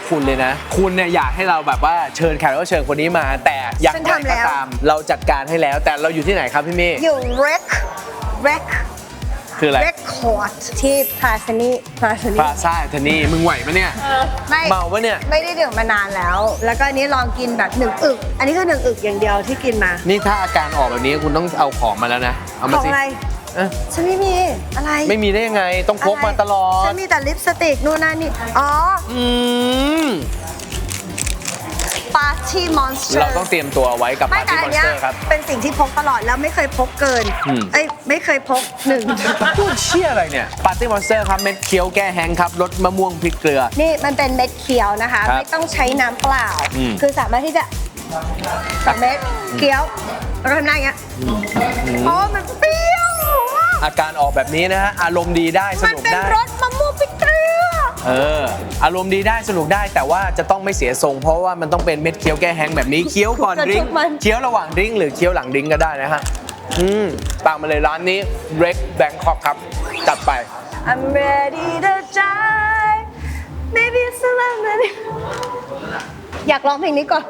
กคุณเลยนะ คุณเนี่ยอยากให้เราแบบว่าเชิญแขกรับเชิญคนนี้มา แต่อย่างฉันไรทำแล้ก็วตาม เราจัดการให้แล้ว แต่เราอยู่ที่ไหนครับพี่เมฆอยู่ rec rec คืออะไร record ที่พาสนีพาสนีพาซ่าเทนี่มึงไหวปะเนี่ย ไม่เมาปะเนี่ย ไม่ได้ดื่มมานานแล้ว แล้วก็อันนี้ลองกินแบบหนึ่งอึก อันนี้คือหนึ่งอึกอย่างเดียวที่กินมา นี่ถ้าอาการออกแบบนี้คุณต้องเอาของมาแล้วนะ เอาขมาองสิอะไรเอ้ยฉันไม่มีอะไรไม่มีได้ยังไง ต้องพกมาตลอฉัดนมีแต่ลิปสติกนู่นนั่นนี่ อ๋ออืม Party Monster เราต้องเตรียมตัวไว้กับไม่ปาร์แต่ตี้มอัอนนเนี้สยเตอร์ครับ เป็นสิ่งที่พกตลอดแล้วไม่เคยพกเกิน อืม เอ้ยไม่เคยพกหนึ่ง พูดเชี่ยอะไรเนี่ยปาร์ตี้มอนสเตอร์ครับเม็ดเคี้ยวแก้แห้งครับรสมะม่วงพริกเกลือ นี่มันเป็นเม็ดเคี้ยวนะคะ ครับไม่ต้องใช้น้ำเปล่า อืม คือสามารถที่จะกับเม็ดเคี้ยวแล้วก็ทำหน้าอย่างเงี้ยเพราะว่ามันเปรี้ยวมาก อาการออกแบบนี้นะฮะอารมณ์ดีได้สมันนุกเป็นได้ รสมะม่วงพริกเกลือ เอออารมณ์ดีได้สนุกได้แต่ว่าจะต้องไม่เสียทรง เพราะว่ามันต้องเป็นเม็ดเคี้ยวแก้แห้งแบบนี้เคี้ยวก่อนกระดริทุงกก์มัน เคี้ยวระหว่างดริงก์หรือเคี้ยวหลังดริงก์ก็ได้นะฮะอืมตามมาเลยร้านนี้ Red Bangkok ครับจัดไป I'm ready to die maybe it's a lemon อยากร้องเพลงนี้ก่อน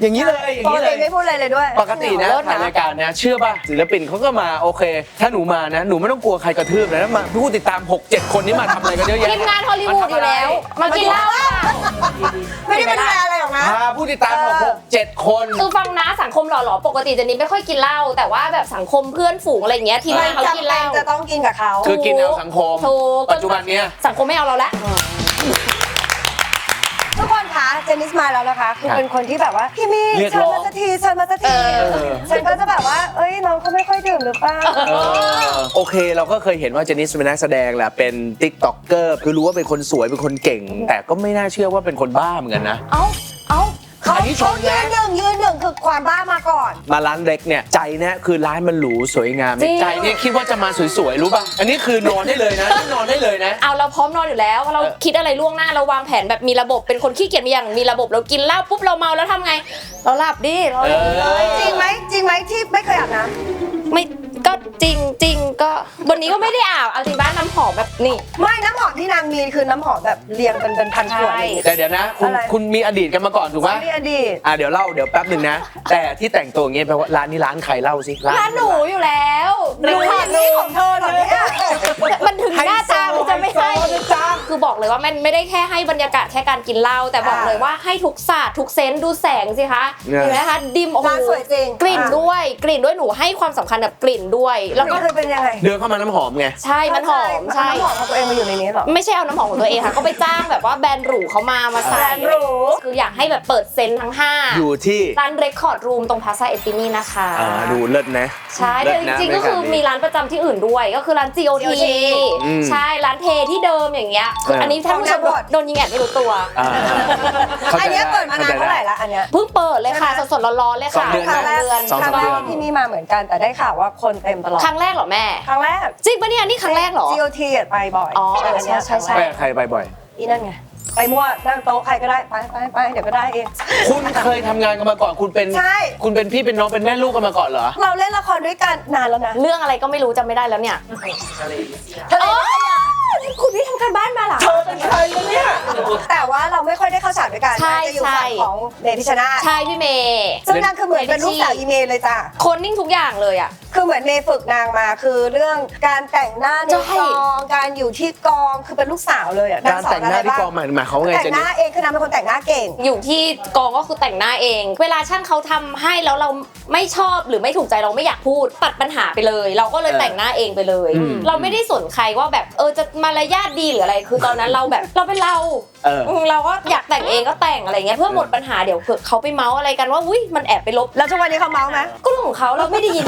อย่างนี้เลยเหรออย่างนี้เลยอย่างปกนี้เลติย ไม่พูดอะไรเลยด้วยปกตินะเลิศนะถ่ายรายการนะ เชื่อป่ะศิลปินเขาก็มาโอเค ถ้าหนูมานะ หนูไม่ต้องกลัวใครกระทืบเลยนะมาผู้ติดตาม 6 7 คนนี้มาทำอะไรกันเยอะแยะทีมงานฮอลลีวูดอยู่แล้ว มากินเหล้าค่ะไม่ได้เป็นแฟนอะไรหรอกนะ พาผู้ติดตามหกหกเจ็ดคน คือฟังนะสังคมหล่อหลอมปกติเจนนี่ไม่ค่อยกินเหล้าแต่ว่าแบบสังคมเพื่อนฝูงอะไรอย่างเงี้ยทีมงานเขากินเหล้าจะต้องกินกับเขา คือกินเอาสังคม ถูกปัจจุบันเนี้ย สังคมไม่เอาเราละ ทุกคนคะเจนนิสมาแล้วนะคะ คือเป็นคนที่แบบว่า พี่มี่เรียกเชิร้ญอง มาสักทีเชิญมาสักทีอฉันก็จะแบบว่า เอ้ยน้องเขาไม่ค่อยดื่มหรือเปล่าเออโอเคเราก็เคยเห็นว่าเจนิสเป็นนักแสดงแหละเป็นติ๊กต็อกเกอร์คือรู้ว่าเป็นคนสวยเป็นคนเก่ง แต่ก็ไม่น่าเชื่อว่าเป็นคนบ้าเหมือนกันนะ เอ้า เอ้าเขาอันนี้ชเขามยืนะนหนึ่งยืนหนึ่งคือความบ้ามาก่อน มาร้านเล็กเนี่ยใจเนี่ยคือร้านมันหรูสวยงามใจเนี่ยคิดว่าจะมาสวยๆรู้ป่ะอันนี้คือนอนได้เลยนะนี่นอนได้เลยนะ เอาเราพร้อมนอนอยู่แล้ว เราเออคิดอะไรล่วงหน้าเราวางแผนแบบมีระบบเป็นคนขี้เกียจมีอย่างมีระบบเรากินเหล้าปุ๊บเราเมาแล้วทำไง เราหลับดิเราเออ จริงไหมจริงไหมที่ไม่เคยอาบน้ไม่ ก็จริงจริงก็วันนี้ก็ไม่ได้อาบเอาจริงบ้านน้ำหอมแบบนี่ำไม่น้ำหอมที่นางมีคือน้ำหอมแบบเรียงเป็นเป็นพันขวดใช่เลย แต่เดี๋ยวนะคุณอะไร คุณมีอดีตกันมาก่อนถูกปะนี่อดีต อะเดี๋ยวเล่าเดี๋ยวแป๊บหนึ่งนะ แต่ที่แต่งตัวอย่างเงี้ยแปลว่าร้านนี้ร้านใครเล่าสิร้านหนูอยู่แล้วหนูอย่างนี้ของเธอ คือบอกเลยว่ามันไม่ได้แค่ให้บรรยากาศแค่การกินเหล้าแต่บอกอ่าเลยว่าให้ทุกศาสตร์ทุกเซนส์ดูแสงสิคะเห็นไหมคะดิมโอ้โหร้านสวยจริงกลิ่นอะด้วยกลิ่นด้วยหนูให้ความสำคัญกับกลิ่นด้วย แล้วก็นี่คือเป็นยังไงเดินเข้ามาน้ำหอมไงใช่มันหอมใช่น้ำหอมของตัวเองมาอยู่ในนี้เหรอไม่ใช่เอาน้ำหอมของตัวเองค่ะก็ไปจ้างแบบว่าแบรนด์หรูเขามามาใส่แบรนด์หรูคืออยากให้แบบเปิดเซนส์ทั้งห้าอยู่ที่ร้านเรคคอร์ดรูมตรงพาซาเอตินี่นะคะอ่าดูเลิศนะใช่เลิแต่ศจนะริงๆก็คือมีร้านประจำที่อื่นด้วย ก็คือร้าน GOT GOT อืมใช่ร้านเทที่เดิมอย่างเงี้ยคือเอออัอันนี้ท่านผู้ชมของแนวบดโดนยิงแอดไม่รู้ตัว อ่าข้ใจอันเนี้ยเปิดมานานเท่าไหร่ข้ใจละอันเนี้ย เพิ่งเปิดเลยค่ะใช่ไหมสดๆร้อนๆเลยค่ะสองเดือนครั้งแรกสองสามเดือนครั้งแรกที่นี่มาเหมือนกันแต่ได้ข่าวว่าคนเต็มตลอด ครั้งแรกเหรอแม่ ครั้งแรก จริงปะเนี่ยนี่ครั้งแรกเหรอ GOT อะไปบ่อยอ๋อเออใช่ใช่ใช่ ไปกับใครไปบ่อยอีนั่นไง ไปมั่วนั่งโต๊ะใครก็ได้ ไปไปไปเดี๋ยวก็ได้เอง คุณเคยทำงานกันมาก่อนคุณเป็น ใช่ คุณเป็นพี่เป็นน้องเป็นแม่ลูกกันมาก่อนเหรอ เราเล่นละครด้วยกันนานแล้วนะเรื่องอะไรก็ไม่รู้จำไม่ได้แล้วเนี่ย ทะเลอ๋อ คุณพี่ทำการบ้านมาเหรอ เธอเป็นใครกันเนี่ยแต่ว่าเราไม่ค่อยได้เข้าฉากด้วยกันใช่จะอยู่ใช่ฝั่งของเดพิชนาธิ์ใช่พี่เมย์ซึ่งนางคือเหมือนเป็นลูกสาวอีเมลเลยจ้ะคนนิ่งทุกอย่างเลยอะ คือเหมือนเมย์ฝึกนางมาคือเรื่องการแต่งหน้าในใช่กอง การอยู่ที่กองคือเป็นลูกสาวเลยอะการแต่งหน้าที่กองหมายหมายเขามว่าไงแต่เจงนหนี่น้าเองคือนางเป็นคนแต่งหน้าเก่ง อยู่ที่กองก็คือแต่งหน้าเอง เวลาช่างเขาทำให้แล้วเราไม่ชอบหรือไม่ถูกใจเราไม่อยากพูดตัดปัญหาไปเลย เราก็เลยแต่งหน้าเองไปเลย เราไม่ได้สนใครว่าแบบเออจะมารญาติดีหรืออะไร คือตอนนั้นเราแบบเราเป็นเรา เออมเราก็อยากแต่งเองก็แต่งอะไรเงี้ยเพื่อหมดปัญหาเดี๋ยวเผื่อเขาไปเมาส์อะไรกันว่าอุ้ยมันแอบไปลบแล้วทุกวันนี้เขาเมาส์ไหมก็เรื่องของเขาเราไม่ได้ยิน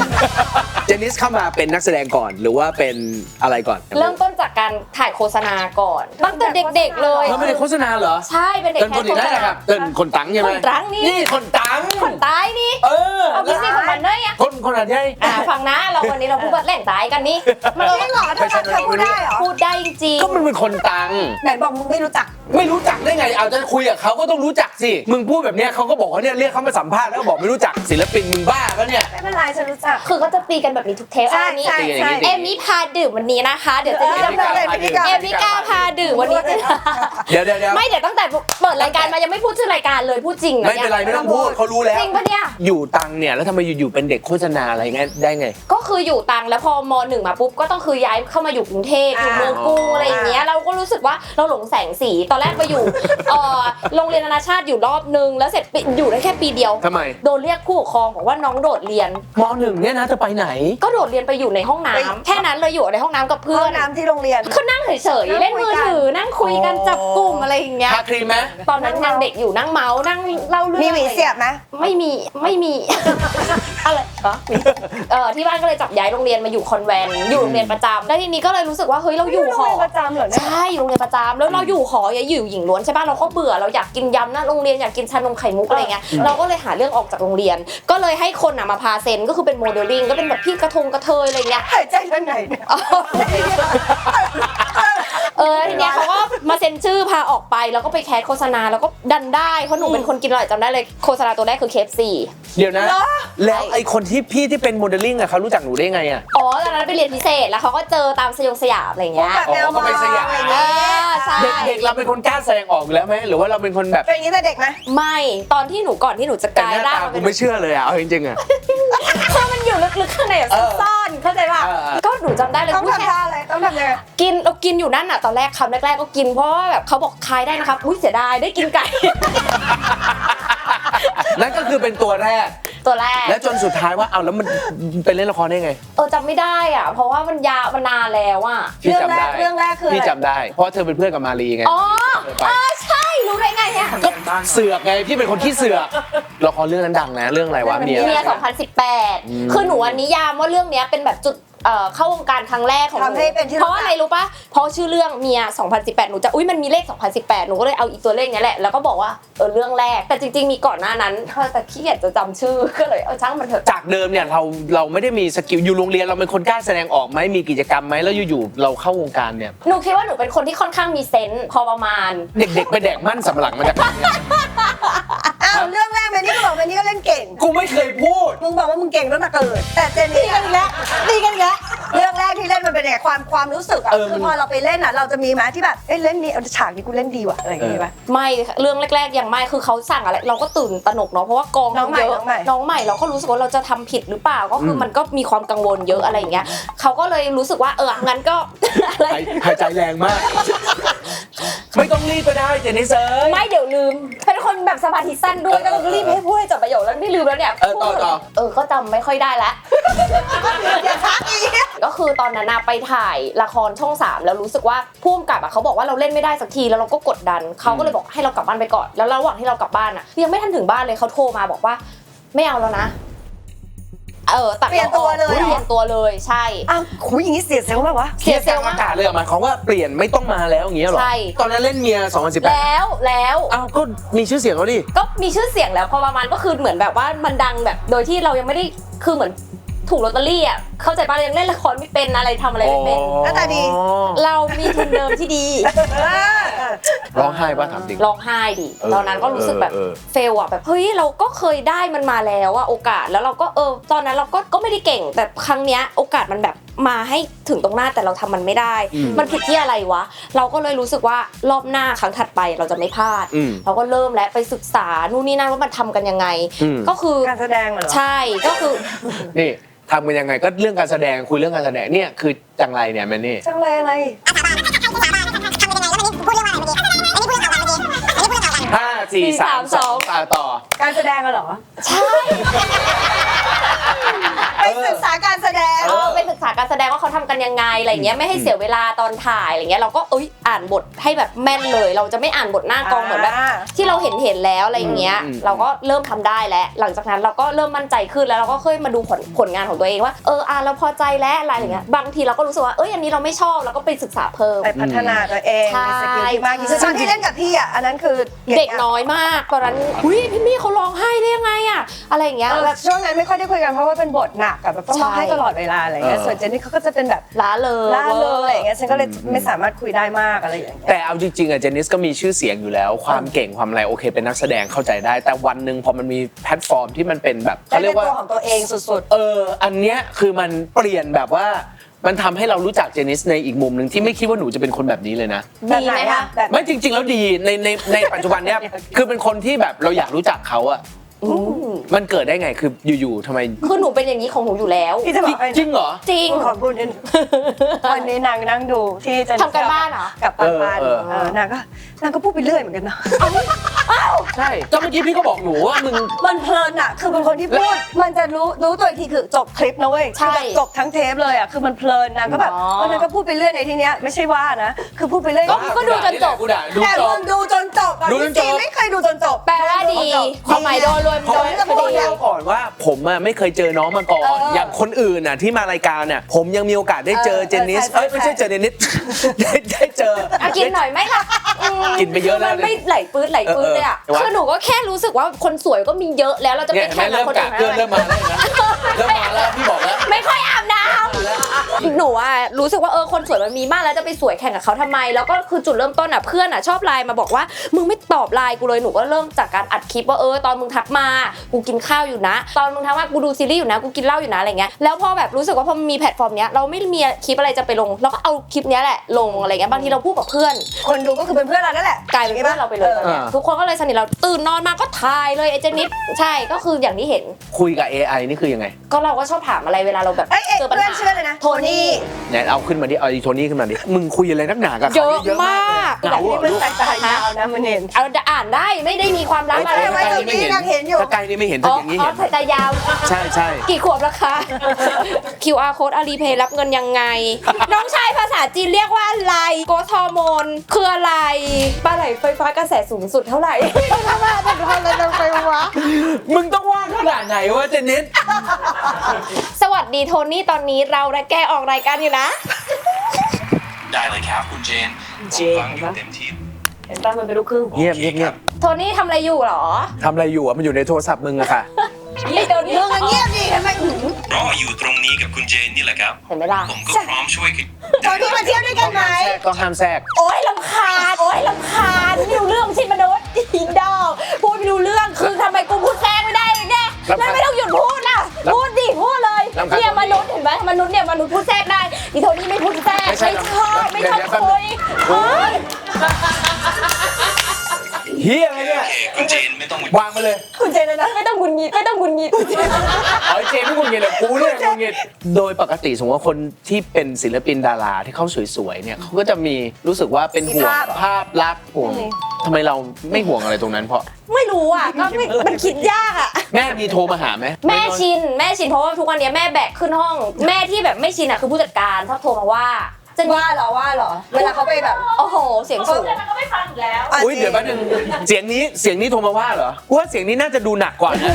เจนิสเข้ามาเป็นนักแสดงก่อนหรือว่าเป็นอะไรก่อนเริ่มต้นจากการถ่ายโฆษณาก่อนตั้งแต่เด็กๆเลยเขาไม่ได้โฆษณาเหรอใช่เป็นเด็กเต้นแคคสนโฆอื่นษได้ณานะครับเต้นคนตังใช่ไหมคนตังนี่นี่คนตังคนตายนี่เออเอาพี่ซีคนบันเนยอะคนคนอะไรอ่าฟังนะเราวันนี้เราพูดว่าแหล่งตายกันนี่มันจริงเหรอถ้าเธอพูดได้เหรอพูดได้จริงก็มันเป็นคนตังไหนบอกมึงไม่รู้จักไม่รู้จักได้ไง เอาจะคุยกับเขาก็ต้องรู้จักสิ มึงพูดแบบเนี้ยเขาก็บอกว่าเนี่ยเรียกเขามาสัมภาษณ์แล้วก็บอกไม่รู้จักศิลปินมึงบ้าก็เนี่ย ไม่เป็นไรฉันรู้จัก คือก็จะตีกันแบบนี้ทุกเทปใช่อันนี้ใช่ใช่ เอมมี่พาดื่มวันนี้นะคะ เดี๋ยวจะเออ ดำเนินพิธีกร เอมมี่กล้าพาดื่มวันนี้จะเดี๋ยวเดี๋ยวเดี๋ยวไม่เดี๋ยวตั้งแต่เปิดรายการมายังไม่พูดชื่อรายการเลยพูดจริงนะไม่เป็นไรไม่ต้องพูดเขารู้แล้ว จริงปะเนี่ย อยู่ตังเนี่ย แล้วทำไมอยู่ๆเป็นเด็กโฆษณาอะไรเงี้ยได้ไง ก็คืออยู่ตังแล้วพอมหนึ่งมาปุ๊บก็ต้องคือย้ายเข้ามาอยู่กรุงเทพอยู่เมืองกรุงอะไรอย่างเงี้ยเราก็รู้สึกว่าเราหลงแสงสีตอนแรกไปอยู่เอ่อโรงเรียนนานาชาติอยู่รอบนึง แล้วเสร็จไปอยู่ได้แค่ปีเดียว ทำไม โดนเรียกผู้ปกครองบอกว่าน้องโดดเรียน มหนึ่งเนี่ยนะจะไปไหน ก็โดดเรียนไปอยู่ในห้องน้ำแค่นั้นเลยอยู่ในห้องน้ำกับเพื่เพื่ออนนน้ำที่โรงเรียน เขานั่งเฉยๆเล่นมือถือนั่งคุยกันจับกลุ่มอะไรอย่างเงี้ย ทาครีมไหมตอนนั้นยังเด็กอยู่นั่งเมาส์นั่งเล่าเรื่องมีหวีเสียบไหมไม่มีไม่มี อะไรเหรอมีเออที่บ้านก็เลยจับย้ายโรงเรียนมาอยู่คอนแวนต์อยู่โรงเรียนประจำแล้วทีนี้ก็เลยรู้สึกว่าเฮ้ยเราอยู่หอโรงเรียนประจำเหรอเนี่ยใช่อยู่โรงเรียนประจำแล้วเราอยู่หออย่าอยู่หญิงล้วนใช่ป่ะเราก็เบื่อเราอยากกินยำหน้าโรงเรียนอยากกินชานมไข่มุกอะไรเงี้ยเราก็เลยหาเรื่องออกจากโรงเรียน ก็เลยให้คนอะมาพาเซ็นก็คือเป็นโมเดลลิ่งก็เป็นแบบพี่กระทงกระเทยอะไรเงี้ยหายใจทางไหนเนี่ย เออทีเนี้ยเขาก็มาเซ็นชื่อพาออกไปแล้วก็ไปแคสโฆษณาแล้วก็ดันได้เพราะหนูเป็นคนกินอร่อยจำได้เลยโฆษณาตัวแรกคือเคฟซีเดี๋ยวนะ แล้วไอคนที่พี่ที่เป็นโมเดลลิ่งอะเขารู้จักหนูได้ไงอะอ๋อตอนนั้นไปเรียนพิเศษแล้วเขาก็เจอตามสยองสยามอะไรเงี้ยแบบแนวอ๋อก็เป็นสยามอะไรเอเงี้ยอใช่เด็กๆเราเป็นคนกล้าแสดงออกอยู่แล้วไหมหรือว่าเราเป็นคนแบบเป็นอย่างนี้แต่เด็กไหมไม่ตอนที่หนูก่อนที่หนูจะกแต่ลาหยน้าร่างตามากูเป็นไม่เชื่อเลยอะเอาจริงๆอะเพราะมันอยู่ลึกๆข้างในแบบเออซ่อนเข้าใจป่ะเออเออก็หนูจำได้เลยต้องผู้ทำชายท่าอะไรต้องทำยังไงกินเรากินอยู่นั่นอะตอนแรกคำแรกๆก็กินเพราะว่าแบบเขาบอกคายได้นะครับ อุ้ยเสียดายได้กินไก่ นั่นก็คือเป็นตัวแรก ตัวแรก แล้วจนสุดท้ายว่าเอาแล้วมันเป็นเล่นละครได้ไง เออจำไม่ได้อะ เพราะว่ามันยาวมันนานแล้วอะ พี่เรื่องจำแรได้กเรื่องแรกคืออะไรพี่จำได้ เพราะเธอเป็นเพื่อนกับมารีไง อ๋อเออใช่รู้ได้ไงเนี่ยก็เสือกไงพี่เป็นคนที่เสือกละครเรื่องนั้นดังนะ เรื่องอะไรวะเมีย เมีย2018 คือหนูอันนิยามว่าเรื่องเนี้ยเป็นแบบจุดเอ่อเข้าวงการครั้งแรกของหนูทำให้เป็นที่รู้จักเพราะอะไรรู้ปะเพราะชื่อเรื่องเมีย 2018 หนูจะ อุ้ยมันมีเลข 2018 หนูก็เลยเอาอีกตัวเลขเนี้ยแหละ แล้วก็บอกว่าเออเรื่องแรก แต่จริงๆมีก่อนหน้านั้นแต่ขี้เกียจจะจำชื่อก็เลยเออช่างมันเถอะจากเดิมเนี่ยเราเราไม่ได้มีสกิลอยู่โรงเรียนเราเป็นคนกล้าแสดงออกไหมมีกิจกรรมไหมแล้วอยู่ๆเราเข้าวงการเนี่ยหนูคิดว่าหนูเป็นคนที่ค่อนข้างมีเซนส์พอประมาณ เด็กๆไปแดกมั่นสำหลังมาจากไหนเนี่ยอ้าวเรื่องแรกแมนนี่ก็บอกแมนนี่ก็เล่นเก่ง กูไม่เคยพูด มึงบอกว่ามึงเก่งตั้งแต่เกิด แต่เจนนี่กันแล้วดีกันแล้วเรื่องแรกที่เล่นมันเป็นยังไงความความรู้สึกอะเออคือมันพอเราไปเล่นอะเราจะมีไหมที่แบบเอ้ยเล่นนี้เอาฉากนี้กูเล่นดีว่ะอะไรอย่างเงี้ยไหมไม่เรื่องแรก ๆ ยังไม่คือเขาสั่งอะไร เราก็ตื่นตระหนกเนาะเพราะว่ากองน้องใหม่เยอะน้องใหม่น้องใหม่เราก็รู้สึกว่าเราจะทำผิดหรือเปล่าก็คืออม มันก็มีความกังวลเยอะอะไรอย่างเงี้ยเขาก็เลยรู้สึกว่าเอองั้นก็ อะไรหายหายใจแรงมาก ไม่ต้องรีบก็ได้เจนนิสเซยไม่เดี๋ยวลืม เป็นคนแบบสมาธิสั้นด้วยก็รีบให้พูดให้จบประโยคแล้วนี่ลืมแล้วเนี่ยเออต่อต่อ เออก็จำไม่ค่อยได้ละ อย่าทักอีก ก็คือตอนนั้นนะไปถ่ายละครช่องสามแล้วรู้สึกว่าผู้กำกับอะเขาบอกว่าเราเล่นไม่ได้สักทีแล้วเราก็กดดันเขาก็เลยบอกให้เรากลับบ้านไปก่อนแล้วระหว่างที่เรากลับบ้านอะยังไม่ทันถึงบ้านเลยเขาโทรมาบอกว่า ไม่เอาแล้วนะ เออตัดเปลี่ยนตัวเลยเหรอ เปลี่ยนตัวเลยใช่ อ้าวคุยอย่างนี้เสียเซลล์ไหมวะ เสียเซลล์อากาศเลยเหรอหมายความว่าเปลี่ยนไม่ต้องมาแล้วอย่างเงี้ยเหรอใช่ ตอนนั้นเล่นเมีย 2018แล้วแล้วอ้าวก็มีชื่อเสียงแล้วดิ ก็มีชื่อเสียงแล้วพอประมาณก็คือเหมือนแบบว่ามันดังแบบ โดยที่เรายังไม่ได้คือเหมือน ถูกลอตเตอรี่อะเข้าใจป่ะเรายังเล่นละครไม่เป็นอะไรทำอะไรไม่เป็น หน้าตาดี เรามีทุนเดิมที่ดีเออร้องไห้ป่ะถามจริง ร้องไห้ดิ เออตอนนั้นก็รู้สึกแบบเออเออ เฟลอะแบบเฮ้ยเราก็เคยได้มันมาแล้วอะโอกาสแล้วเราก็เออ ตอนนั้นเราก็ก็ไม่ได้เก่ง แต่ครั้งเนี้ยโอกาสมันแบบมาให้ถึงตรงหน้าแต่เราทำมันไม่ได้อืมมันผิดที่อะไรวะ เราก็เลยรู้สึกว่ารอบหน้าครั้งถัดไปเราจะไม่พลาด อืม เราก็เริ่มแล้วไปศึกษานู่นนี่นั่นว่ามันทำกันยังไง อืม ก็คือการแสดงเหรอ ใช่ก็คือ นี่ ทำกันยังไงก็เรื่องการแสดงคุยเรื่องการแสดงเนี่ยคือจังไรเนี่ยแมนนี่จังเลยอะไรห้าสี่สามสองต่อต่อการแสดงอะเหรอ ใช่ ไปศึกษาการแสดง เออไปศึกษาการแสดงว่าเขาทำกันยังไงอะไรเงี้ยไม่ให้เสียเวลาตอนถ่ายอะไรเงี้ยเราก็เอ้ยอ่านบทให้แบบแม่นเลย เราจะไม่อ่านบทหน้ากองเหมือนแบบอ่าที่เราเห็นเห็นแล้วอะไรเงี้ย อืม เราก็เริ่มทำได้แล้ว หลังจากนั้นเราก็เริ่มมั่นใจขึ้นแล้วเราก็ค่อยมาดูผลผลงานของตัวเองว่าเอออ่านเราพอใจแล้วอะไรอย่างเงี้ยบางทีเราก็รู้สึกว่าเอ้ยอันนี้เราไม่ชอบเราก็ไปศึกษาเพิ่ม ไปพัฒนาตัวเองใช่ มีสกิลที่มากที่สุดตอนที่เล่นกับพี่อะอันนั้นคือเด็กน้อยมากตอนนั้นอุ้ยพี่มี่เขาร้องไห้ได้ยังไงอะอะไรอย่างเงี้ยเออแบบ ช่วงนั้นไม่ค่อยได้คุยกันเพราะว่าเป็นบทหนักกับแบบต้องร้องไห้ใช่ตลอดเวลาอะไรเงี้ยเออส่วนเจนนี่เขาก็จะเป็นแบบล้าเลยล่าเลยอะไรอย่างเงี้ยฉันก็เลยไม่สามารถคุยได้มากอะไรอย่างเงี้ยแต่เอาจริงๆอะเจนนิสก็มีชื่อเสียงอยู่แล้ว ความเก่งความอะไรโอเค เป็นนักแสดงเข้าใจได้ แต่วันหนึ่งพอมันมีแพลตฟอร์มที่มันเป็นแบบได้เขาเรีเป็ยนกว่าตัวของตัวเองสุดเออ อันเนี้ยคือมันเปลี่ยนแบบว่ามันทำให้เรารู้จักเจนนิสในอีกมุมหนึ่งที่ไม่คิดว่าหนูจะเป็นคนแบบนี้เลยนะๆดีไหมคะแบบไม่จริง ๆ แล้วดีในในในปัจจุบันเนี้ยคือเป็นคนที่แบบเราอยากรู้จักเขาอะอื มมันเกิดได้ไงคืออยู่ๆทำไมคือหนูเป็นอย่างนี้ของหนูอยู่แล้วพี่จะบอกให้จริงเหรอ จริง ขอพูดนิดนึงวันนี้นางนั่งดูที่เจนทำการบ้านเหรอ กับปันปันเออเออ เออนางก็นางก็พูดไปเรื่อยเหมือนกันนะใช่ก็เมื่อกี้พี่ก็บอกหนูว่ามึง มันเพลินอะ คือเป็นคนที่พูด มันจะรู้รู้ตัวอีกทีคือจบคลิปนะเว้ยใช่คือแบบจบทั้งเทปเลยอะคือมันเพลินนางก็แบบอ๋อเออนางก็พูดไปเรื่อยในที่เนี้ยไม่ใช่ว่านะคือพูดไปเรื่อยก็ก็ดูจนจบ กูด่าดูแต่จมึบงดูจนจบอะดูจนจบจริงๆไม่เคยดูจนจบแปลว่าดีความหมายโดยรวมเพราะโดว่ายจะพอพูดดีแล้วเล่าก่อนว่า ผมอะไม่เคยเจอน้องมาก่อนเออออย่างคนอื่นน่ะที่มารายการเนี่ยผมยังมีโอกาสได้เจอเออเจนนิสใช่ใช่เอ้ยไม่ใช่เจอเจนนิสได้ได้เจออะกินหน่อยไหมล่ะอืมกินไปเยอะแล้วมันไม่ไหลปื้ดไหลปื้ดเลยอะเออเออ คือหนูก็แค่รู้สึกว่าคนสวยก็มีเยอะแล้วเราจะเนี่ไปยเห็นไหมแข่งกับเริ่มคนกะอื่นเกินเริ่มมาแล้วเห็นไหมเริ่มมาแล้วพี่บอกแล้ว ไม่ค่อยอาบน้ำ หนูอะรู้สึกว่าเออคนสวยมันมีมากแล้วจะไปสวยแข่งกับเขาทำไม แล้วก็คือจุดเริ่มต้นอะเพื่อนอะชอบไลน์มาบอกว่ามึงไม่ตอบไลน์กูเลยหนูก็เริ่มจากการอัดคลิปว่าเออตอนมึงทักมากูกินข้าวอยู่นะ ตอนมึงทักมากูดูซีรีส์อยู่นะกูกินเหล้าอยู่นะอะไรเงี้ยแล้วพอแบบรู้สึกว่าพอมันมีแพลตฟอร์มเนี้ยเราไม่มีคลิปอะไรจะไปลงเราก็เอาคลิปเนี้ยแหละลงอะไรเงี้ยบางทีเราพูดกับเพื่อน คนดูก็คือเป็นเพื่อนเรานั่นแหละกลายเป็นเพื่อนเราไปเลยตอนเนี้ยเออทุกคนก็เลยสนิทเราตื่นนอนมาก็ถ่ายเลยไอ้เจนิดใช่ก็คืออย่างที่เห็นคุยกับ AI นี่คือยังไง ก็เราก็ชอบถามอะไรเวลาเราแบบเอ้ยเอ้ยเจอปัญเพื่อนหาชื่ออะไรนะโทนี่เนี่ยเอาขึ้นมาดิ เอาอีโทนี่ขึ้นมาดิ มึงคุยอะไรนักหนากับเยเขาอะเนี่ยมากเหงาเหรนี่อมันลูกสายตายาวนะมันเห็น เอาอ่านได้ไม่ได้มีความลับอะไรไม่ใกล้ตรงนี้นางเห็นอยู่ ถ้าใกล้นี่ไม่เห็นอ๋ถ้าออย่างนี้อ๋อเห็น สายตายาว ใช่ใช่ กี่ขวบแล้วคะ QR code อาลีเพย์รับเงินยังไง น้องชายภาษาจีนเรียกว่าอะไร โกทฮอร์โมนคืออะไรปลาไหลไฟฟ้ากระแสสูงสุดเท่าไหร่ ทำไมถึงทำอะไรลงไปวะ มึงต้องว่าขนาดไหนวะเจนนิสสวัสดีโทนี่ตอนนี้เราและแกออกรายการอยู่นะ ได้เลยครับคุณเจนเจนฟังอยู่เต็มที่เห็นป่ะมันเป็นลูกครึ่งเงียบเงียบเงียบโทนี่ทำอะไรอยู่เหรอทำอะไรอยู่อะมันอยู่ในโทรศัพท์มึงอะค่ะไอ้โทนี่มึงอะเงียบดิทำไมหืมรออยู่ตรงนี้กับคุณเจนนี่แหละครับ เห็นไหมล่ะผมก็พร้อมช่วยคุณตอนนี้มาเที่ยวด้วยกันไหมก็ห้ามแทรก โอ๊ยลำคาญโอ๊ยลำคาญไม่รู้เรื่องชินมนุษย์อีดอกพูดไม่รู้เรื่องคือทำไมกูพูดแทรกไม่ได้เลยเนี่ยรำคาญ แล้วไม่ต้องหยุดพูดล่ะพูดดิพูด เลยรำคาญเนี่ยมนุษย์เห็นไหมมนุษย์เนี่ยมนุษย์พูดแทรกได้อีโทนี่ไม่พูดแทรกไม่ใช่ไม่ชอบไม่ชอบเดี๋ยวๆแป๊บนึงคุยเฮ้ย เฮียอะไรเนี่ยโอเคคุณเจนไม่ต้องวางมาเลยคุณเจนเลยนะไม่ต้องหงุนงิดไม่ต้องหงุนงิดเอาไอ้เจไม่กุนเงินเลยกูเนี่ยกุนเงินโดยปกติสมมติว่าคนที่เป็นศิลปินดาราที่เขาสวยๆเนี่ยเขาก็จะมีรู้สึกว่าเป็นห่วงมีภาพภาพลักษณ์ห่วงทำไมเราไม่ห่วงอะไรตรงนั้นเพราะ ไม่รู้อะก็ไม่มันคิดยากอะ แม่มีโทรมาหาไหมแม่ชินแม่ชินเพราะว่าทุกวันเนี้ยแม่แบกขึ้นห้อง แม่ที่แบบไม่ชินอะคือผู้จัดการชอบโทรมาว่าเจะว่าเหรอว่าเหรอ เวลาเขาไปแบบ โอ้โห เสียงสูงะอุ้ยเดี๋ยวแป๊บนึงเสียงนี้เสียงนี้โทรมาว่าเหรอกูว่าเสียงนี้น่าจะดูหนักกว่านะ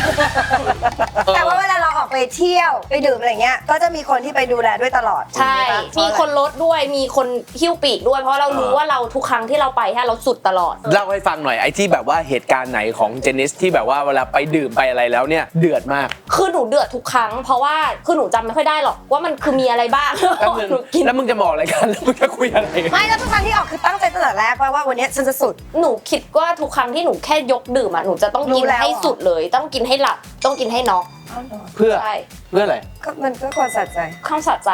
แต่ว่าเวลาเราออก ไปเที่ยวไปดื่มอะไรเงี้ยก็จะมีคนที่ไปดูแลด้วยตลอดใช่ปะมีคนลดด้วยมีคนหิ้วปีกด้วยเพราะเรารู้ว่าเราทุกครั้งที่เราไปฮะเราสุดตลอด เล่าให้ฟังหน่อยไอ้ที่แบบว่าเหตุการณ์ไหนของเจนิสที่แบบว่าเวลาไปดื่มไปอะไรแล้วเนี่ยเดือดมาก คือหนูเดือดทุกครั้ง เพราะว่าคือหนูจำไม่ค่อยได้หรอกว่ามันคือมีอะไรบ้างแป๊บนึงหนูกินแล้วมึงจะบอกอะไรกันแล้วมึงจะคุยอะไรกันไม่แล้วทุกครั้งที่ออกคือตั้งใจตั้งแต่แรกว่าว่าวันเนี้ยฉันจะสุด หนูคิดว่าทุกครั้งที่หนูแค่ยกดื่มอะหนูจะต้องกินรู้แล้วให้สุดเลย ต้องกินให้หลับต้องกินให้น็อก เพื่อใช่เพื่ออะไร ก็มันก็ควรสะใจข้ามสะใจ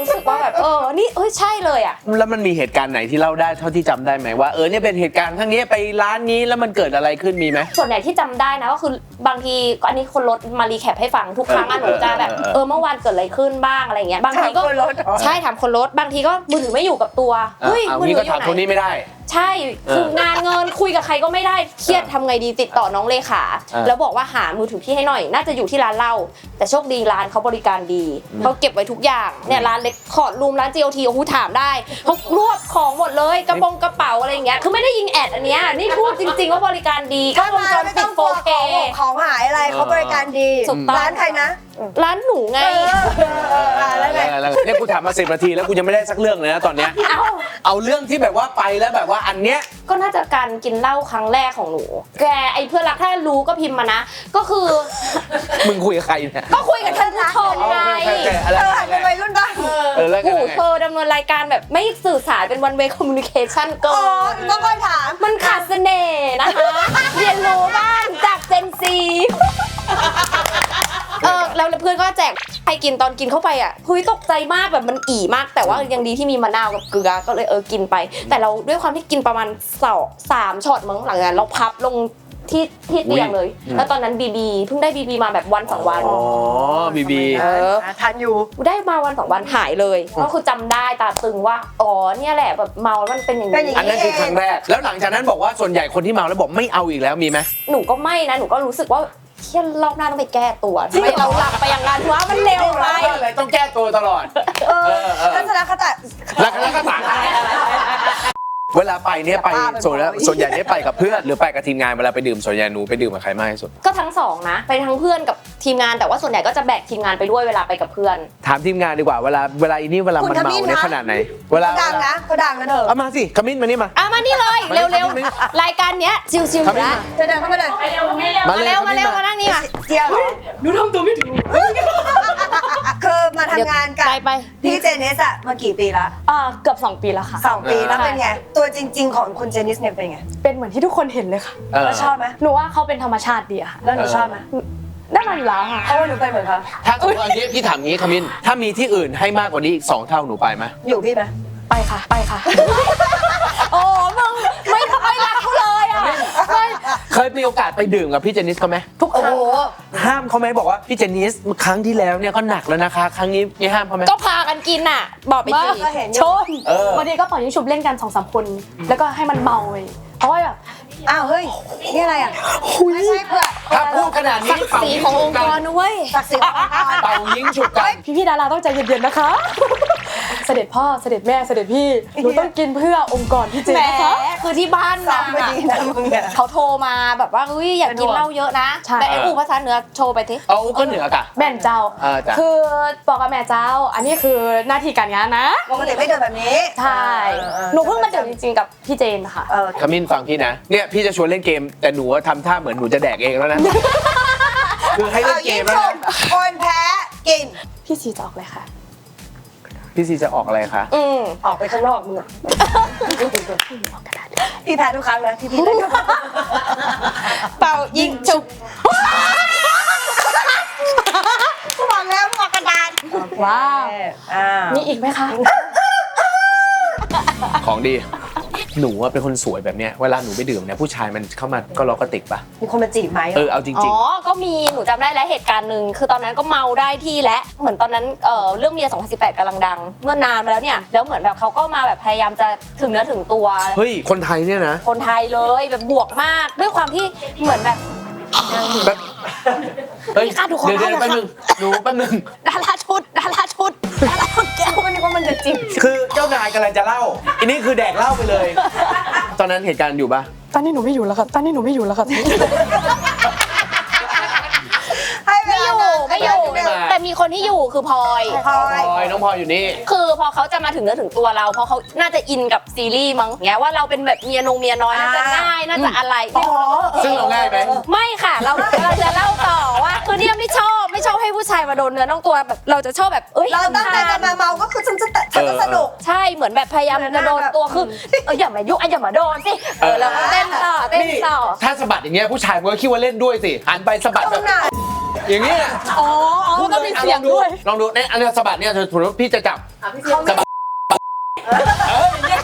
รู้สึกว่าแบบเออ นี่เอ้ยใช่เลยอะ แล้วมันมีเหตุการณ์ไหนที่เล่าได้เท่าที่จำได้ไหมว่าเออเนี่ยเป็นเหตุการณ์ครั้งนี้ไปร้านนี้แล้วมันเกิดอะไรขึ้นมีไหม ส่วนใหญ่ที่จำได้นะก็คือบางทีก็อันนี้คนรถมารีแคปให้ฟังทุกครั้งอะเอหอนูจะแบบเออเออ เออเมื่อวานเกิดอะไรขึ้นบ้างอะไรเงี้ยบางทีก็ถามคนรถเหรอ ใช่ถามคนรถบางทีก็มือถือไม่อยู่กับตัวอะเฮ้ยเอามืองี้ถืก็ออยู่ถามไหคนนี้นไม่ได้ ใช่คืองานเงินคุยกับใครก็ไม่ได้เครียดทำไงดีติดต่อน้องเลขาอ่าแล้วบอกว่าหามือถือพี่ให้หน่อย น่าจะอยู่ที่ร้านเหล้าแต่โชคดีร้านเขาบริการดีเขาเก็บไว้ทุกอย่างเนี่ยร้านเล็กคอร์ดรูมร้าน GOT โอ้โหถามได้เขารวบของหมดเลยกระโปรงกระเป๋าอะไรอย่างเงี้ยคือไม่ได้ยิงแอดอันเนี้ยนี่พูดจริง ๆ ว่าบริการดีก็วงจรไม่ปิต้ดองกลัว 4K ของของหายอะไรเขาบริการดีถูกต้องร้านใครนะร้านหนูไงเอะแล้วไง แล้วเนี่ยกูถามมาสิบนาทีแล้วกูยังไม่ได้สักเรื่องเลยนะตอนเนี้ยเอ้า เอาเรื่องที่แบบว่าไปแล้วแบบว่าอันเนี้ย ก็น่าจะการกินเหล้าครั้งแรกของหนู แกไอ้เพื่อนรักถ้ารู้ก็พิมพ์มานะ ก็คือ มึงคุยกับใครเนี่ยก็คุยกับท่านผู้ชมไงอเคอะไรเธอหันเป็นวัยรุ่นบ้างเออแล้วกันโอ้โหไงเธอดำเนินรายการแบบไม่สื่อสารเป็น one way communication เกิอ๋อนต้องคอยถามมันขาดเสน่ห์นะคะ เรียนรู้บ้างจากเจนซี แล้วเพื่อนก็แจกให้กินตอนกินเข้าไปอะเฮ้ยตกใจมากแบบมันอี่มาก แต่ว่ายังดีที่มีมะนาวกับเกลือก็เลยเออกินไป แต่เราด้วยความที่กินประมาณสองสามช็อตมั้งหลังจากนั้นเราพับลงที่ที่เตียงเลย แล้วตอนนั้นบีบีเพิ่งได้บีบีมาแบบวันสองวัน อ๋อบีบีเออทันอยู่ ได้มาวันสองวันหายเลย ก็คือจำได้ตาตึงว่า อ๋อเนี่ยแหละแบบเมาแล้วมันเป็นอย่างเป็นอย่างอันนั้นคือครั้งแรก แล้วหลังจากนั้นบอกว่าส่วนใหญ่คนที่เมาแล้วบอกไม่เอาอีกแล้วมีไหมหนูก็ไม่นะ หนูก็รู้สึกว่า เที่ยรอบหน้าต้องไปแก้ตัวทำไมเราหลับไปอย่างนั้นวะมันเร็วไปว่าอะไรต้องแก้ตัวตลอด เอเอออเออทัศนคติแล้วแล้วก็ต่าง เวลาไปเนี่ยไปบ้าไปส่วนแล้วบ่อย ส่วนใหญ่เนี่ยไปกับเพื่อนหรือไปกับทีมงานเวลาไปดื่มส่วนใหญ่หนูไปดื่มกับใครมากที่สุด ก็ทั้งสองนะ ไปทั้งเพื่อนกับทีมงานแต่ว่าส่วนใหญ่ก็จะแบกทีมงานไปด้วยเวลาไปกับเพื่อน ถามทีมงานดีกว่าเวลาเวลาอีนี่เวลามันเมาเนี่ยขนาดไหน เวลาเขาดังนะเขาดังนะเธอเอามาสิขมิ้นมานี่มา อะมานี่เลยมานี่เร็วมานี่ๆรายการเนี้ยชิวๆอยู่แล้วเธอเดินเข้ามาเลยมาเร็วมาเร็วมานั่งนี่มาเจียวเหรอหนูทำตัวไม่ถึงคือมาทำงานกับไปไปพี่เจเนสอะมากี่ปีละอ่าเกือบ 2 ปีแล้วค่ะ สองปีแล้วเป็นไง ตัวจริง ๆ ของคุณเจนิสเนี่ยเป็นไงเป็นเหมือนที่ทุกคนเห็นเลยค่ะ เออ แล้วชอบไหมหนูว่าเขาเป็นธรรมชาติดีอะค่ะแล้วหนูชอบไหมแน่นอนอยู่แล้วค่ะ เพราะว่าหนูเป็นเหมือนเขาถ้าสมมติอันนี้พี่ถามงี้ขมิ้นถ้ามีที่อื่นให้มากกว่านี้อีกสองเท่าหนูไปไหมอยู่พี่ไหมไปค่ะ ไปค่ะ โอ้มึง เคยมีโอกาสไปดื่มกับพี่เจนิสเขาไหมทุกคโอ้รั้โหงห้ามเขาไหมบอกว่าพี่เจนิสครั้งที่แล้วเนี่ยก็หนักแล้วนะคะ ครั้งนี้ไม่ห้ามเขาไหมก็พากันกินอะ บอกไปมาสิก็เห็นอชยู่นเออบางทีก็ปล่อยยิงฉุบเล่นกันสองสามคน แล้วก็ให้มันเมาไปเพราะว่าแบบอ้าวเฮ้ยนี่อะไรอะไม่ใช่เพื่อถ้าพูดขนาดนี้ศักดิ์ศรีขององค์กรนะเว้ยศักดิ์ศรีขององค์กรเป่ายิงฉุกกันพี่พี่ๆดาราต้องใจเย็นๆนะคะเส ด็จพ่อเสด็จแม่เสด็จพี่หนูต้องกินเพื่อองค์กรพี่เจแหมนะคะคือที่บ้านสอนางไม่อะดีนะมึงเนี่ยเขาโทรมาแบบว่าเฮ้ยอยากกินเหล้าเยอะนะใช่แต่ไอ้อูภาษาเหนือโชว์ไปทีเอาก็เหนือกะแม่นเจ้าเออจ้ะคือบอกกับแม่เจ้า อันนี้คือหน้าที่การงานนะปกติไม่เดินแบบนี้ใช่หนูเพิ่งมาเจอจริงๆกับพี่เจนค่ะเออขมิ้นฟังพี่นะเนี่ยพี่จะชวนเล่นเกม แต่หนูว่าทำท่าเหมือนหนูจะแดกเองแล้วนะคือให้เล่นเกมแล้วอานะยิงฉุบคนแพ้กินพี่ซีจะออกเลยค่ะ พี่ซีจะออกอะไรคะ อืมออกไปข้างนอกมึงอะพี่แพ้ทุกครั้งนะที่พี่เล่นเป่ายิงฉุบวางแล้ววางกระดานว้าว อ่า มีอีกไหมคะ ของดี หนูว่าเป็นคนสวยแบบเนี้ยเวลาหนูไปดื่มเนี่ยผู้ชายมันเข้ามาก็ล้อกระติกปะมีคนมาจีบไหมเออเอาจอ๋ริงอก็มี หนูจำได้แล้วเหตุการณ์หนึ่ง คือตอนนั้นก็เมาได้ที่และ เหมือนตอนนั้น เอ่อ เรื่องเมีย 2018กำลังดัง เมื่อนานมาแล้วเนี่ย แล้วเหมือนแบบเขาก็มาแบบพยายามจะถึงเนื้อถึงตัว ๆ เฮ้ย คนไทยเนี่ยนะคนไทยเลยแบบบวกมาก ด้วยความที่เหมือนแบบ แบบเฮ้ยพี่คะดูขอเดี๋ยวเดี๋ยวได้แป๊บเหรอคะนึงหนูแป๊บนึง ดาราชุดดาราชุดดาราชุดแก้วมันนึกว่ามันจะจีบคือเจ้านายกำลังจะเล่า อันนี้คือแดกเหล่าไปเลย ตอนนั้นเหตุการณ์อยู่ปะตอนนี้หนูไม่อยู่แล้วค่ะตอนนี้หนูไม่อยู่แล้วค่ะให้เวไม่ อลายู่ไม่อยู่ไม่มาแต่มีคนที่อยู่คือพลอยพลอยพลอยน้องพลอยอยู่นี่ คือพอเขาจะมาถึงเนื้อถึงตัวเราเพราะเขาน่าจะอินกับซีรีส์มั้งเงี้ยว่าเราเป็นแบบเมียนงเมียน้อยน่าจะง่ายน่าจะอะไรไม่รู้ ซึ่งเราง่ายไหมไม่ค่ะเราเราจะเล่าต่อว่าคือเนี่ยไม่ชอบไม่ชอบให้ผู้ชายมาโดนเนื้อต้องตัวแบบเราจะชอบแบบเอ้ยเราตั้งใจจะมาเมาก็คือฉันจะฉันจะสนุก ใช่เหมือนแบบพยายามจะโดนตัวคือเอออย่ามายุ่งอะอย่ามาโดนสิเออเราก็เต้นต่อเต้นนี่ต่อถ้าสะบัดอย่างเงี้ยผู้ชายมันก็คิดว่าเล่นด้วยสิหันไปสะบัดตแบรบงไหน อย่างเงี้ยอ๋ออ๋อต้องมีเสียงด้วย ลองดูในอันนี้สะบัดเนี่ยเธอถือว่าพี่จะจับสะบัดเอออย่างเงี้ย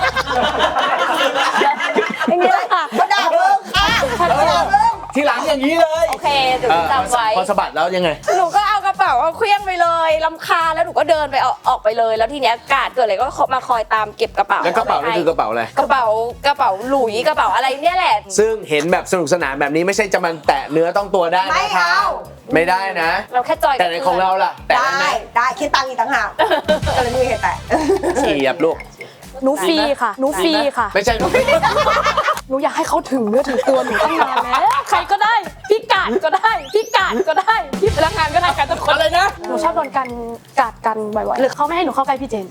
อย่างนี้แหละค่ะ เขาด่าเบิ้งค่ะเขาด่าเบิ้ง ทีหลังอย่างนี้เลยโอเคเดี๋ยวเออจำไว้ พอสะบัดแล้วยังไง หนูก็เอากระเป๋าป๋าเอาเคลี้ยงไปเลยลำคาญแล้วหนูก็เดินไปเอาออกไปเลย แล้วทีเนี้ยกาดเกิดอะไรก็มาคอยตามเก็บกระเป๋าแล้วกระเป๋านี่คือกระเป๋าอะไร กระเป๋ากระเป๋าหลุยกระเป๋าอะไรเนี่ยแหละ ซึ่งเห็นแบบสนุกสนานแบบนี้ไม่ใช่จะมันแตะเนื้อต้องตัวได้ไม่นะคะเอาไม่ได้นะ เราแค่จอยกับแต่ในของเราล่ะ แต่ได้ได้ไหมได้คิดตังค์อีกต่างหากก็เลยไม่มีเหตุแต่ เฉียบลูก หนูฟรีค่ะ หนูฟรีค่ะ ไม่ใช่ หนูอยากให้เขาถึงเนื้อถึงตัวหนูตั้งนานแล้ว ใครก็ได้ พี่กาดก็ได้ พี่กาดก็ได้ พี่พนักงานก็ได้กันทุกคนอะไรนะ หนูชอบโดนกันกาดกันบ่อยๆหรือเขาไม่ให้หนูเข้าใกล้พี่เจน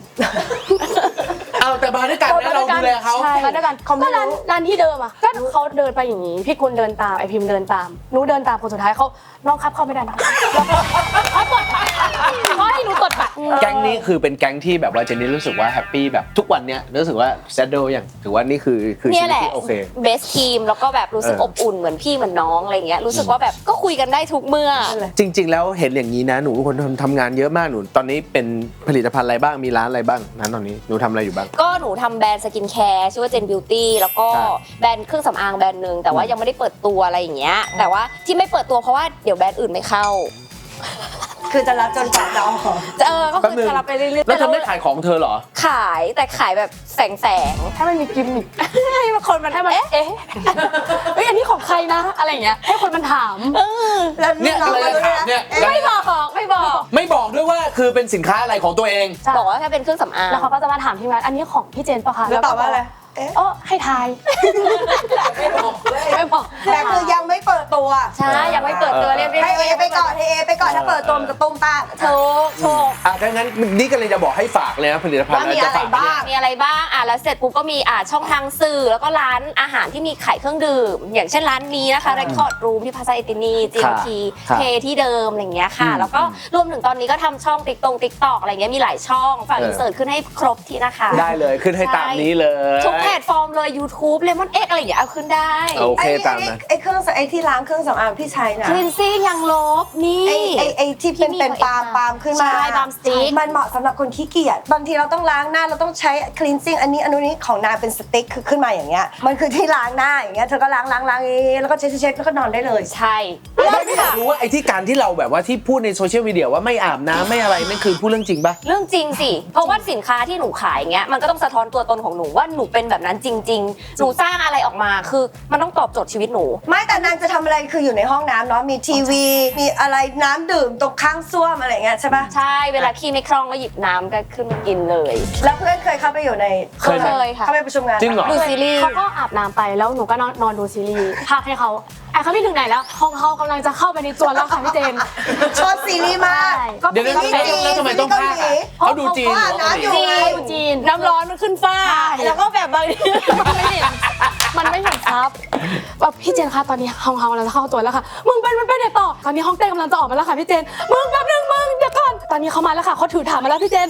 เอาแต่มาด้วยกันนะเราดูแลเขาใช่มาด้วยกันก็ร้านร้านที่เดิมอะก็เขาเดินไปอย่างนี้ พี่คุณเดินตามไอพิมพ์เดินตามหนูเดินตามคนสุดท้ายเขาน้องครับเข้าไม่ได้นะเขาตดบัตรเขาให้หนูตดบัตรแก๊งนี้คือเป็นแก๊งที่แบบว่าเจนนี่รู้สึกว่าแฮปปี้แบบทุกวันเนี้ยรู้สึกว่าแซดโดอย่างถือว่านี่คือคือเนี่ชียวิแหตละที่โอเคเบสทีมแล้วก็แบบรู้สึกเอออบอุ่นเหมือนพี่เหมือนน้องอะไรเงี้ยรู้สึกว่าแบบก็คุยกันได้ทุกเมื่อ จริง ๆ แล้วเห็นอย่างนี้นะหนูเป็นคนทำทำงานเยอะมากหนูตอนนี้เป็นผลิตภัณฑ์อะไรบ้างมีร้านอะไรบ้างนั้นตอนนี้หนูทำอะไรอยู่บ้างก็หนูทำแบรนด์สกินแคร์ชื่อว่าเจนบิวตี้แล้วก็ครับแบรนด์เครื่องสำอางแบรนด์หนึ่งแต่ว่ายังไม่ได้เปิดตัวอะไรอย่างเงี้ยแต่ว่าที่ไม่เปิดตัวเพราะว่าเดี๋ยวแบรนด์อื่นไม่เข้า คือจะรับจนกว่าจะเอาของจะเออก็แป๊บคือนึงจะรับไปเรื่อยๆแล้วแต่ทำได้ขายของเธอเหรอ ขายแต่ขายแบบแสงแสงให้มันมีกิมมิคๆให้บางคนมันให้มันเอ๊ะเอ๊ะเฮ้ยอันนี้ของใครนะ อะไรอย่างเงี้ยให้คนมันถามแล้วเนี่ยน้องอะไรก็จะรู้ถามนะเนี่ยไม่บอกไม่บอก ไม่บอกด้วยว่าคือเป็นสินค้าอะไรของตัวเองใช่บอกว่าแค่เป็นเครื่องสำอางแล้วเขาก็จะมาถามที่งานอันนี้ของพี่เจนปะคะแล้วตอบว่าอะไร เอ๊ะ เออให้ทายไม่บอกแต่คือยังไม่เปิดตัวใช่ยังไม่เปิดตัวเรียบให้เอไปก่อนให้เอไปก่อนถ้าเปิดตัวมันจะตุ้มตามถูกถูกอะถ้างั้นนี่ก็เลยจะบอกให้ฝากเลยนะผลิตภัณฑ์ว่ามีจะอะไรฝากบ้าง มีอะไรบ้างอะแล้วเสร็จปุ๊บก็มีอะช่องทางสื่อแล้วก็ร้านอาหารที่มีขายเครื่องดื่ม อย่างเช่นร้านนี้นะคะ Record Room ที่พาซาเอตินีจีครับทีครับเคที่เดิมอะไรอย่างเงี้ยค่ะอืมแล้วก็รวมถึงตอนนี้ก็ทำช่องติ๊กตงติ๊กตอกอะไรเงี้ยมีหลายช่องฝากเอออินเสิร์ตขึ้นให้ครบที่นะคะ ได้เลยขึ้นให้ตามนี้เลย ทุกแพลตฟอร์มเลย YouTube Lemon X อะไรอย่างเงี้ยเอาขึ้นได้โอเคไอ้ตามไอ้นั้นไอ้เครื่องไอ้ที่ล้างเครื่องสำอางพี่ใช้นะคลีนซิ่งยังลบนี่ ไอ้ไอ้ไอ้ที่เป็นที่มีเป็นปาล์มปาล์มขึ้นมาใช่ปาล์มสติ๊ก มันเหมาะสำหรับคนขี้เกียจบางทีเราต้องล้างหน้าเราต้องใช้ cleansing อันนี้อันนี้ของนายเป็นสติ๊กคือขึ้นมาอย่างเงี้ยมันคือที่ล้างหน้าอย่างเงี้ยเธอก็ล้างล้างล้างเองแล้วก็เช็ดเช็ดแล้วก็นอนได้เลยใช่ไม่ไม่อยากรู้ว่าไอ้ที่การที่เราแบบว่าที่พูดในโซเชียลมีเดียว่าไม่อาบน้ำไม่อะไรนั่นคือพูดเรื่องจริงปะเรื่องจริงสิเพราะว่าสินค้าที่หนูขายเงี้ยมันก็ต้องสะท้อนตัวตนของหนูว่าหนูเป็นแบบนั้นจริง ๆ หนูสร้างอะไรออกมาคือมันต้องตอบโจทย์ชีวิตหนู ไม่แต่นางจะทำอะไรคืออยู่ในห้องน้ำเนาะมีทีวี มีอะไรน้ำดื่มตรงข้างส้วมอะไรเงี้ยใช่ปะใช่เวลาขี้ไม่คล่องก็หยิบน้ำก็ขึ้นมากินเลย แล้วเพื่อนเคยเข้าไปอยู่ในเคยไหมเคยค่ะเข้าไปประชุมงานจริงเหรอ ดูซีรีส์ เขาก็อาบน้ำไปแล้วหนูก็นอนนอนดูซีรีส์พากให้เขาไอ้เขาไม่ถึงไหนแล้วห้องเขากำลังจะเข้าไปในตัวแล้วค่ะพี่เจน ชอบซีรีส์มากใช่ก็เดี๋ยวปิเดี๋ยวดเดี๋ยวแล้วทำไมต้องพากอะเขาดูจีนหรือว่าเกาหลีเขาอาบน้ำอยู่จีนดูจีนน้ำร้อนมันขึ้นฟ้าใช่แล้วก็แบบบางทีมันไม่เห็นมันไม่เห็นครับแบบพี่เจนคะตอนนี้ห้องเขากำลังจะเข้าตัวแล้วค่ะ มึงเป็นมันเป็นไหนต่อ ตอนนี้ห้องเต้กำลังจะออกมาแล้วค่ะพี่เจน มึงแป๊บนึงมึงเดี๋ยวก่อน ตอนนี้เขามาแล้วค่ะเขาถือถามมาแล้วพี่เจน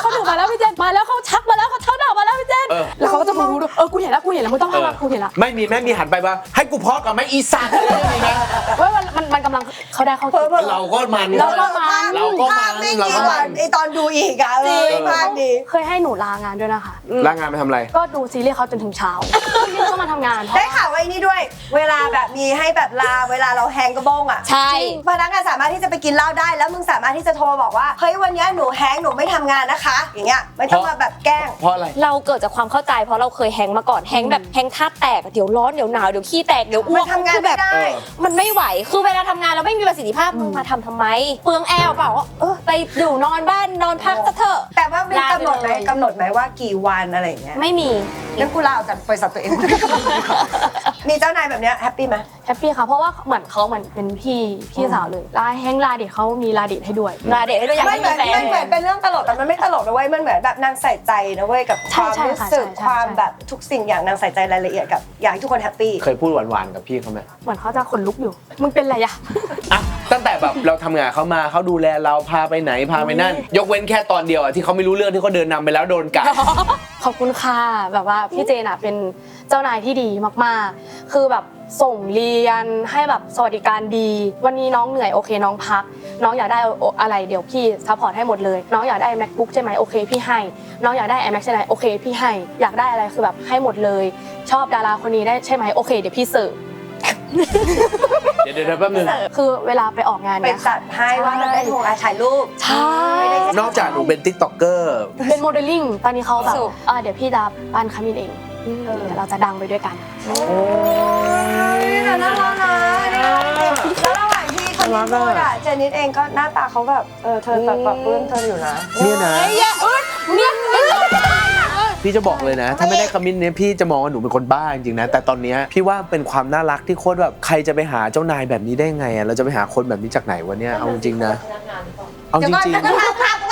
เขาถือมาแล้วพี่เจนมาแล้วเขาชักมาแล้วเขาชักดาบมาแล้วพี่เจน เออ แล้วเขาก็จะมองดูเออกูเห็นแล้วกูเห็นแล้วมึงต้องเอทำอมากูเห็นแล้วไม่มีแม่มีหันไปว่า ให้กูพอกกับแม่อีสัตว์อะไรอย่างนี้ไหมเว่ามันมันมันกำลังเขาได้เขาคิด เราก็มันเราก็มัน เราก็ภามัพนไม่เราดีก็กมัว่านไอตอนดูอีกอะเออภาพดี เคยให้หนูลางานด้วยนะคะลางานไปทำอะไร ก็ดูซีรีส์เขาจนถึงเช้าพี่ก็มาทำงานเพราะได้ข่าวว่าไอ้นี่ด้วย เวลาแบบมีให้แบบลาเวลาเราแฮงกระบงอะใช่พนักงานสามารถที่จะไปกินเหล้าได้แล้วมึงสามารถที่จะโทรบอกว่าเฮ้ยวันเนี้ยหนูแฮงหนูไม่ทำงานนะคะ อย่างเงี้ยไม่ต้องมาแบบแกล้ง เพราะอะไร เราเกิดจากความเข้าใจเพราะเราเคยแฮงก์มาก่อนแฮงก์แบบแฮงก์ธาตุแตกเดี๋ยวร้อนเดี๋ยวหนาวเดี๋ยวขี้แตกเดี๋ยวอ้วมักนทำงานคือแบไม่บได้เออมันไม่ไหวคือเวลาทำงานเราไม่มีประสิทธิภาพมึงมาทำทำไม เปลืองแอร์เปล่าว่าเออไปอยู่นอนบ้านนอนพักซะเถอะ แต่ว่ามีลากำหนดไหมไปเลย กำหนดไหมว่ากี่วันอะไรอย่างเงี้ยไม่มีงั้นกูลาออกจากบริษัทตัวเอง มีเจ้านายแบบเนี้ยแฮปปี้ไหม แฮปปี้ค่ะเพราะว่าเหมือนเขาเหมือนเป็นพี่พี่สาวเลยลาแฮงลาเด็กเขามีลาเด็กให้ด้วยลาเด็กให้ด้วยอยากไม่ให้เหมืมีอนแฟนมันเหมือนเป็นเรื่องตลกแต่มันไม่ตลกนะเว้ยมันเหมือนแบบนางใส่ใจนะเว้ยกับคใช่วามใช่รู้ค่ะสึกใช่ใช่ความใช่แบบทุกสิ่งอย่างนางใส่ใจรายละเอียดกับอยากให้ทุกคนแฮปปี้เคยพูดหวานๆกับพี่เขาไหมเหมือนเขาจะขนลุกอยู่มึงเป็นไรอะอะตั้งแต่แบบเราทำงานเขามาเขาดูแลเราพาไปไหนพาไปนั่น ยกเว้นแค่ตอนเดียวอะที่เขาไม่รู้เรื่องที่เขาเดินนำไปแล้วโดนกัด ขอบคุณค่ะแบบว่าพี่เจนอะเป็นเจ้านายที่ดีมากๆ คือแบบส่งเรียนให้แบบสวัสดิการดี วันนี้น้องเหนื่อยโอเคน้องพัก น้องอยากได้อะไรเดี๋ยวพี่ซัพพอร์ตให้หมดเลย น้องอยากได้ macbook ใช่ไหมโอเคพี่ให้ น้องอยากได้ iMac ใช่ไหมโอเคพี่ให้ อยากได้อะไรคือแบบให้หมดเลย ชอบดาราคนนี้ได้ใช่ไหมโอเคเดี๋ยวพี่เสิร์ฟ เดี๋ยวเดี๋ยวเดี๋ยวแป๊บนึง คือเวลาไปออกงานไปเนี่ยจัค่ะดให้ว่ามันได้ถูกอะถ่ายรูป ใช่ นอกจากหนูเป็นติ๊กต็อกเกอร์เป็นโมเดลลิ่ง ตอนนี้เขาแบบสุดอ่าเดี๋ยวพี่จะปั้นคามินเองเดี๋ยวเราจะดังไปด้วยกันนี่นะน่ารักนะแล้วระหว่างที่เขาพูดอะเจนิสเองก็หน้าตาเขาแบบ เออเธอแบบปรับปลื้มเธออยู่นะ เนี่ยนะอย่าอึดเนี่ย พี่จะบอกเลยนะ ถ้าไม่ได้คอมมินเนี้ยพี่จะมองว่าหนูเป็นคนบ้าจริงๆนะ แต่ตอนเนี้ยพี่ว่าเป็นความน่ารักที่โคตรแบบใครจะไปหาเจ้านายแบบนี้ได้ไงอะเราจะไปหาคนแบบนี้จากไหนวะเนี่ยเอาจริงๆนะ เอาจริงก็ทำค่ะก็ทำค่ะๆ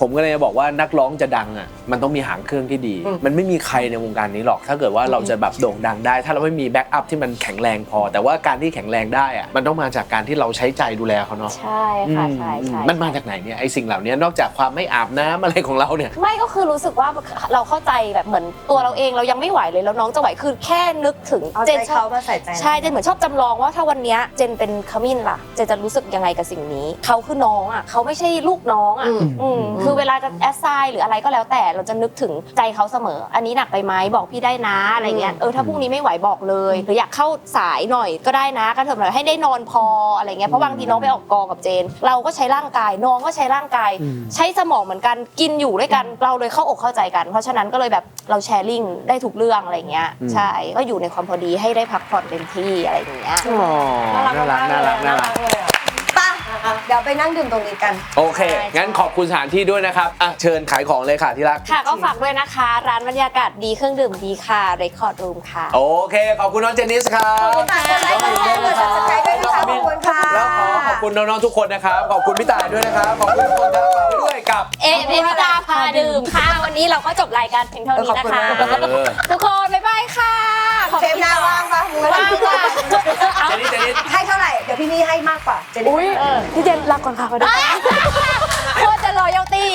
ผมก็เลยจะบอกว่านักร้องจะดังอะมันต้องมีหางเครื่องที่ดี มันไม่มีใครในวงการนี้หรอก ถ้าเกิดว่าเราจะแบบโด่งดังได้ ถ้าเราไม่มีแบ็กอัพที่มันแข็งแรงพอ แต่ว่าการที่แข็งแรงได้อะมันต้องมาจากการที่เราใช้ใจดูแลเขาเนาะใช่ค่ะใช่ใช่มันมาจากไหนเนี่ยไอสิ่งเหล่านี้นอกจากความไม่อาบน้ำอะไรของเราเนี่ยไม่ก็คือรู้สึกว่าเราเข้าใจแบบเหมือนตัวเราเองเรายังไม่ไหวเลยแล้วน้องจะไหวคือแค่นึกถึงเอาเจใจนชอเขาบมาใส่ใจใช่เจนเหมือนชอบจำลองว่าถ้าวันเนี้ยเจนเป็นขมิ้นล่ะเจนจะรู้สึกยังไงกับสิ่งนี้เขาคือน้องอะเขาไม่ใช่ลูกน้องอะอืมอืมคือเวลาจะแอสไซน์หรืออะไรก็แล้วแต่เราจะนึกถึงใจเขาเสมอ อันนี้หนักไปไหมบอกพี่ได้นะอะไรเงี้ยเออถ้าพรุ่งนี้ไม่ไหวบอกเลย หรืออยากเข้าสายหน่อยก็ได้นะก็เถอะหน่อยให้ได้นอนพออะไรเงี้ยเพราะบางทีน้องไปออกกองกับเจน เราก็ใช้ร่างกายน้องก็ใช้ร่างกายอืมใช้สมองเหมือนกันกินอยู่ด้วยกันเราเลยเข้าอกเข้าใจกัน เพราะฉะนั้นก็เลยแบบเราแชร์ลิงได้ทุกเรื่องอะไรเงี้ยใช่ก็อยู่ในความพอดีให้ได้พักผ่อนเต็มที่อะไรอย่างเงี้ยอ๋อน่ารักน่ารักน่ารัก ป่ะ เดี๋ยวไปนั่งดื่มตรงนี้กัน โอเค งั้นขอบคุณสถานที่ด้วยนะครับอะเชิญขายของเลยค่ะที่รัก ค่ะก็ฝากด้วยนะคะ ร้านบรรยากาศดีเครื่องดื่มดีค่ะเรคคอร์ดรูมค่ะ โอเค ขอบคุณน้องเจนนิสครับฝากกดไลค์กดแชร์กด subscribe ด้วยนะคะขอบคุณค่ะ แล้วขอขอบคุณน้องๆทุกคนนะครับ ขอบคุณพี่ตายด้วยนะครับ ขอบคุณทุกคนครับฝากไว้ด้วยกับ เอเอมิตาพาดื่มค่ะ วันนี้เราก็จบรายการเพียงเท่านี้นะคะขอบคุณมากเออทุกคนบ๊ายบายค่ะขอบเทคุปณหน้าว่างปะว่างค่ะเอาเจนนิสเจนนิสให้เท่าไหร่ เดี๋ยวพี่นี่ให้มากกว่า เจนนี่อุ้ยพี่เจนรักก่อนค่ะขอโทษโคตรจะรอยัลตี้